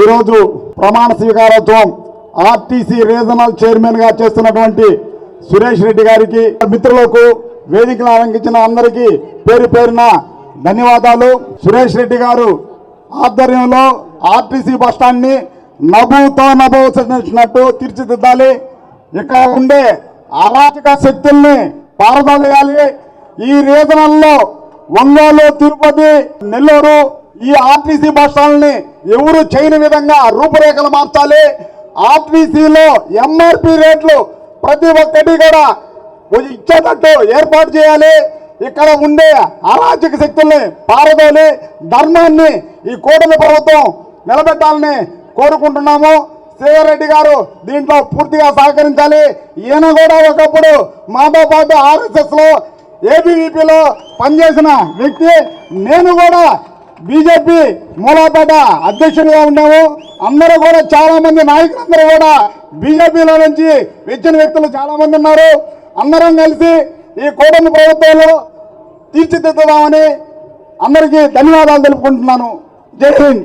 ఈరోజు ప్రమాణ స్వీకారోత్సవం RTC regional చైర్మన్గా చేస్తున్నటువంటి సురేష్ రెడ్డి గారికి మిత్రులకు వేదికలు అలంకించిన అందరికీ పేరు పేరున ధన్యవాదాలు. సురేష్ రెడ్డి గారు ఆధ్వర్యంలో ఆర్టీసీ బస్టాండ్ని నభూతో నభూసినట్టు తీర్చిదిద్దాలి. ఇక్కడ ఉండే అరాచక శక్తుల్ని పారదోలేయాలి. ఈ రీజనల్లో ఒంగోలు తిరుపతి నెల్లూరు ఈ ఆర్టీసీ బస్టాండ్ని ఎవరు చేయని విధంగా రూపురేఖలు మార్చాలి? ఆర్టీసీలో ఎంఆర్పి రేట్లు ప్రతి ఒక్కటి కూడా ఇచ్చేటట్టు ఏర్పాటు చేయాలి. ఇక్కడ ఉండే అరాచక శక్తుల్ని పారదోలి ధర్మాన్ని ఈ కూటమి ప్రభుత్వం నిలబెట్టాలని కోరుకుంటున్నాము. రెడ్డి గారు దీంట్లో పూర్తిగా సహకరించాలి. ఈయన కూడా ఒకప్పుడు మాతో పాటు ఆర్ఎస్ఎస్లో ఏబీవీపీలో పనిచేసిన వ్యక్తి. నేను కూడా బీజేపీ మూలాపేట అధ్యక్షుడిగా ఉన్నాము. అందరూ కూడా చాలా మంది నాయకులందరూ కూడా బీజేపీలో నుంచి వచ్చిన వ్యక్తులు చాలా మంది ఉన్నారు. అందరం కలిసి ఈ కూటమి ప్రభుత్వంలో తీర్చిదిద్దుదామని అందరికీ ధన్యవాదాలు తెలుపుకుంటున్నాను. జై హింద్.